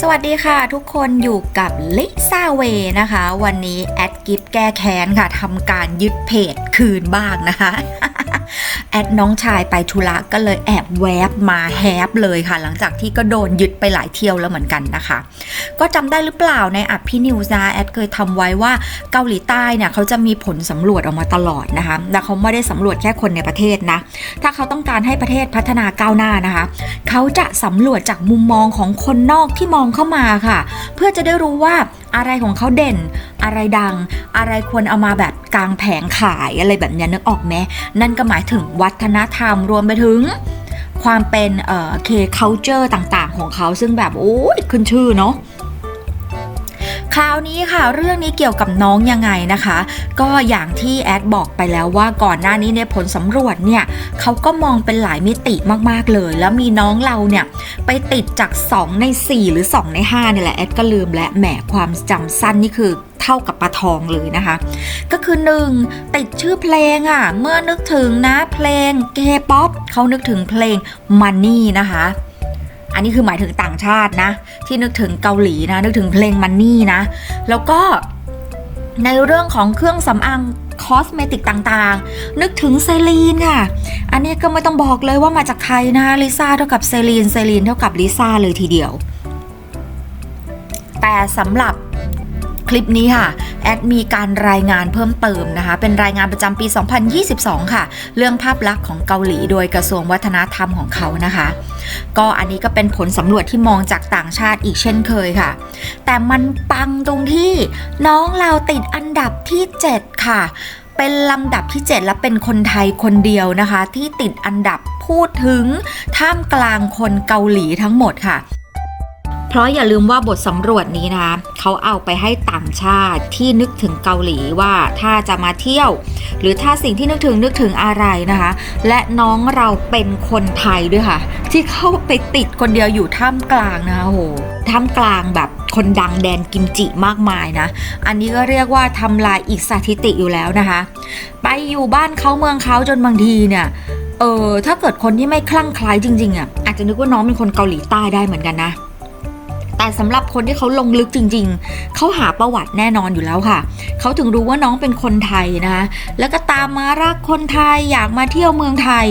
สวัสดีค่ะทุกคนอยู่กับลิซ่าเวนะคะ วันนี้แอดกิฟแก้แค้นค่ะทำการยึดเพจคืนบ้างนะคะ ดน้องชายไปธุระก็เลยแอบแวบมาแฮปเลยค่ะ หลังจากที่ก็โดนยึดไปหลายเที่ยวแล้วเหมือนกันนะคะ ก็จำได้หรือเปล่าในอัพพี่นิวส์นะแอดเคยทำไว้ว่าเกาหลีใต้เนี่ยเขาจะมีผลสำรวจออกมาตลอดนะคะและเขาไม่ได้สำรวจแค่คนในประเทศนะ ถ้าเขาต้องการให้ประเทศพัฒนาก้าวหน้านะคะ เขาจะสำรวจจากมุมมองของคนนอกที่มองเข้ามาค่ะ เพื่อจะได้รู้ว่า อะไรของเขาเด่น อะไรดัง อะไรควรเอามาแบบกลางแผงขายอะไรแบบนี้นึกออกไหมนั่นก็หมายถึงวัฒนธรรมรวมไปถึงความเป็นเอ่อเค culture ต่างๆ ของเขาซึ่งแบบโอ้ยขึ้นชื่อเนาะ คราวนี้ค่ะ เรื่องนี้เกี่ยวกับน้องยังไงนะคะ ก็อย่างที่แอดบอกไปแล้วว่าก่อนหน้านี้ในผลสำรวจเนี่ยเขาก็มองเป็นหลายมิติมากๆเลย แล้วมีน้องเราเนี่ยไปติดจาก 2 ใน 4 หรือ 2 ใน5เนี่ยแหละแอดก็ลืมและแหมความจำสั้นนี่คือเท่ากับปลาทองเลยนะคะ ก็คือ 1 ติดชื่อเพลงอะ เมื่อนึกถึงนะเพลงเกป๊อปเขานึกถึงเพลง Money นะคะ อันนี้คือหมายถึงต่างชาตินะ ที่นึกถึงเกาหลีนะ นึกถึงเพลงมันนี่นะ แล้วก็ในเรื่องของเครื่องสำอางคอสเมติกต่างๆ นึกถึงเซรีนค่ะ อันนี้ก็ไม่ต้องบอกเลยว่ามาจากใครนะลิซ่าเท่ากับเซรีนเซรีนเท่ากับลิซ่าเลยทีเดียว แต่สำหรับคลิปนี้ค่ะ แอดมีการรายงานเพิ่มเติมนะคะ เป็นรายงานประจำปี 2022 ค่ะ เรื่องภาพลักษณ์ของเกาหลีโดยกระทรวงวัฒนธรรมของเขานะคะ ก็อันนี้ก็เป็นผลสำรวจที่มองจากต่างชาติอีกเช่นเคยค่ะ แต่มันปังตรงที่น้องเราติดอันดับที่ 7 ค่ะเป็นลำดับที่ 7 และเป็นคนไทยคนเดียวนะคะ ที่ติดอันดับพูดถึงท่ามกลางคนเกาหลีทั้งหมดค่ะ เพราะอย่าลืมว่าบทสำรวจนี้นะคะเขาเอาไปให้ต่างชาติที่นึกถึงเกาหลีว่าถ้าจะมาเที่ยว หรือถ้าสิ่งที่นึกถึงนึกถึงอะไรนะคะ และน้องเราเป็นคนไทยด้วยค่ะ ที่เข้าไปติดคนเดียวอยู่ท่ามกลางนะคะโหท่ามกลางแบบคนดังแดนกิมจิมากมายนะ อันนี้ก็เรียกว่าทำลายอีกสถิติอยู่แล้วนะคะ ไปอยู่บ้านเขาเมืองเขาจนบางทีเนี่ยเออถ้าเกิดคนที่ไม่คลั่งไคล้ายจริงๆอะอาจจะนึกว่าน้องเป็นคนเกาหลีใต้ได้เหมือนกันนะ แต่สำหรับคนที่เขาลงลึกจริง ๆ เขาหาประวัติแน่นอนอยู่แล้วค่ะ เขาถึงรู้ว่าน้องเป็นคนไทยนะคะ แล้วก็ตามมารักคนไทยอยากมาเที่ยวเมืองไทย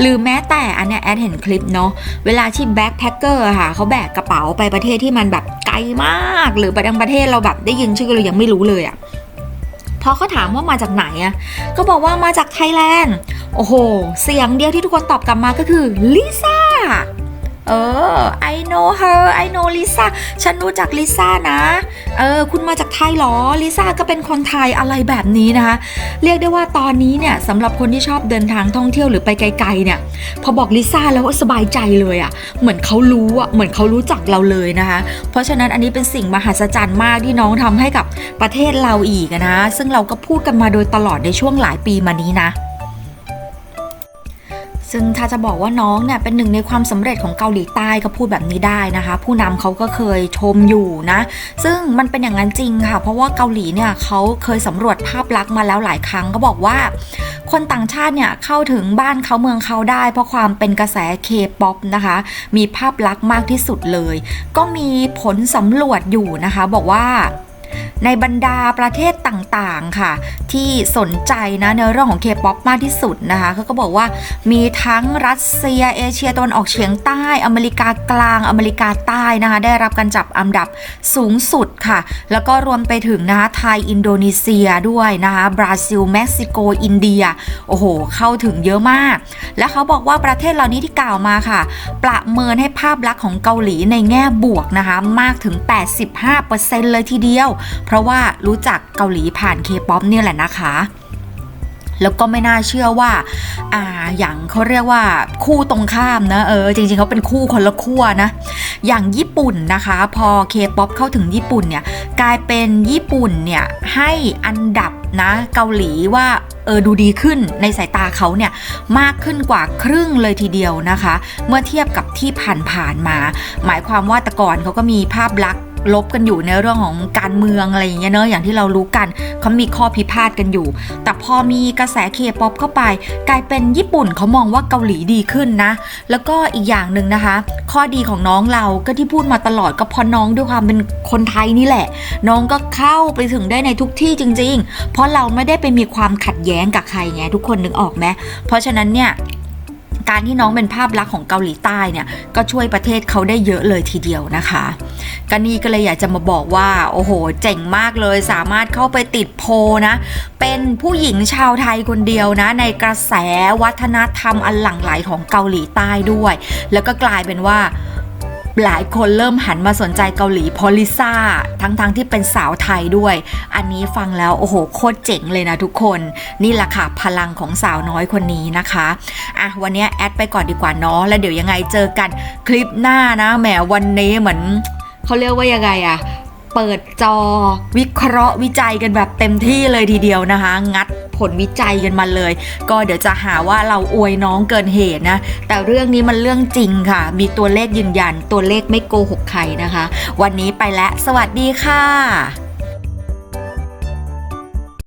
หรือแม้แต่อันเนี้ยแอดเห็นคลิปเนาะ เวลาที่แบ็คแพคเกอร์ค่ะ เขาแบกกระเป๋าไปประเทศที่มันแบบไกลมาก หรือไปดังประเทศเราแบบได้ยินชื่อเรายังไม่รู้เลยอะพอเขาถามว่ามาจากไหนอะก็บอกว่ามาจากไทยแลนด์ โอ้โห เสียงเดียวที่ทุกคนตอบกลับมาก็คือลิซ่า เออ I know her I know Lisa ฉันรู้จักลิซ่านะ เออ คุณมาจากไทยเหรอ ลิซ่าก็เป็นคนไทยอะไรแบบนี้นะคะ เรียกได้ว่าตอนนี้เนี่ยสำหรับคนที่ชอบเดินทางท่องเที่ยวหรือไปไกลๆเนี่ย พอบอกลิซ่าแล้วสบายใจเลยอะ่ะ เหมือนเขารู้อะ่ะ เหมือนเขารู้จักเราเลยนะคะ เพราะฉะนั้นอันนี้เป็นสิ่งมหัศจรรย์มากที่น้องทำให้กับประเทศเราอีกนะ ซึ่งเราก็พูดกันมาโดยตลอดในช่วงหลายปีมานี้นะ ซึ่งถ้าจะบอกว่าน้องเนี่ยเป็นหนึ่งในความสำเร็จของเกาหลีใต้ก็พูดแบบนี้ได้นะคะ ผู้นำเขาก็เคยชมอยู่นะ ซึ่งมันเป็นอย่างนั้นจริงค่ะ เพราะว่าเกาหลีเนี่ยเขาเคยสำรวจภาพลักษณ์มาแล้วหลายครั้งก็บอกว่า คนต่างชาติเนี่ยเข้าถึงบ้านเขาเมืองเขาได้ เพราะความเป็นกระแสเคป๊อปนะคะ มีภาพลักษณ์มากที่สุดเลย ก็มีผลสำรวจอยู่นะคะ บอกว่า ในบรรดาประเทศต่างๆค่ะ ที่สนใจนะในเรื่องของเคป๊อปมากที่สุดนะคะเขาก็บอกว่ามีทั้งรัสเซียเอเชียตะวันออกเฉียงใต้อเมริกากลางอเมริกาใต้นะคะได้รับการจับอันดับสูงสุดค่ะ แล้วก็รวมไปถึงนะคะไทยอินโดนีเซียด้วยนะคะบราซิลเม็กซิโกอินเดียโอ้โห เข้าถึงเยอะมาก และเขาบอกว่าประเทศเหล่านี้ที่กล่าวมาค่ะ ประเมินให้ภาพลักษณ์ของเกาหลีในแง่บวกนะคะมากถึง 85%เลยทีเดียวเพราะว่ารู้จักเกาหลีผ่านเคป๊อปเนี่ยแหละนะคะแล้วก็ไม่น่าเชื่อว่า อ่า อย่างเขาเรียกว่าคู่ตรงข้ามนะ เออ จริงๆเขาเป็นคู่คนละขั้วนะ อย่างญี่ปุ่นนะคะ พอเคป๊อปเข้าถึงญี่ปุ่นเนี่ย กลายเป็นญี่ปุ่นเนี่ย ให้อันดับนะเกาหลีว่าเออดูดีขึ้นในสายตาเขาเนี่ยมากขึ้นกว่าครึ่งเลยทีเดียวนะคะ เมื่อเทียบกับที่ผ่านๆมา หมายความว่าแต่ก่อนเขาก็มีภาพลักษณ์ ลบกันอยู่ในเรื่องของการเมืองอะไรอย่างเงี้ยเนอะอย่างที่เรารู้กันเขามีข้อพิพาทกันอยู่ แต่พอมีกระแสเคป๊อปเข้าไป กลายเป็นญี่ปุ่นเขามองว่าเกาหลีดีขึ้นนะ แล้วก็อีกอย่างหนึ่งนะคะ ข้อดีของน้องเราก็ที่พูดมาตลอดก็พราะน้องด้วยความเป็นคนไทยนี่แหละ น้องก็เข้าไปถึงได้ในทุกที่จริง ๆ เพราะเราไม่ได้ไปมีความขัดแย้งกับใครไงทุกคนนึกออกไหมเพราะฉะนั้นเนี่ย การที่น้องเป็นภาพลักษณ์ของเกาหลีใต้เนี่ยก็ช่วยประเทศเขาได้เยอะเลยทีเดียวนะคะกันนี่ก็เลยอยากจะมาบอกว่า โอ้โห เจ๋งมากเลยสามารถเข้าไปติดโพนะ เป็นผู้หญิงชาวไทยคนเดียวนะ ในกระแสวัฒนธรรมอันหลั่งไหลของเกาหลีใต้ด้วย แล้วก็กลายเป็นว่า หลายคนเริ่มหันมาสนใจเกาหลีเพอลิซ่า ทั้งๆทที่เป็นสาวไทยด้วย อันนี้ฟังแล้ว โอ้โห โคตรเจ๋งเลยนะทุกคน นี่แหละค่ะ พลังของสาวน้อยคนนี้นะคะอะวันนี้แอดไปก่อนดีกว่าเนาะแล้วเดี๋ยวยังไงเจอกันคลิปหน้านะแหมวันนี้เหมือนเขาเรียกว่ายังไงอะเปิดจอวิเคราะห์วิจัยกันแบบเต็มที่เลยทีเดียวนะคะ งัด ผลวิจัยกันมาเลย ก็เดี๋ยวจะหาว่าเราอวยน้องเกินเหตุนะ แต่เรื่องนี้มันเรื่องจริงค่ะ มีตัวเลขยืนยัน ตัวเลขไม่โกหกใครนะคะ วันนี้ไปแล้ว สวัสดีค่ะ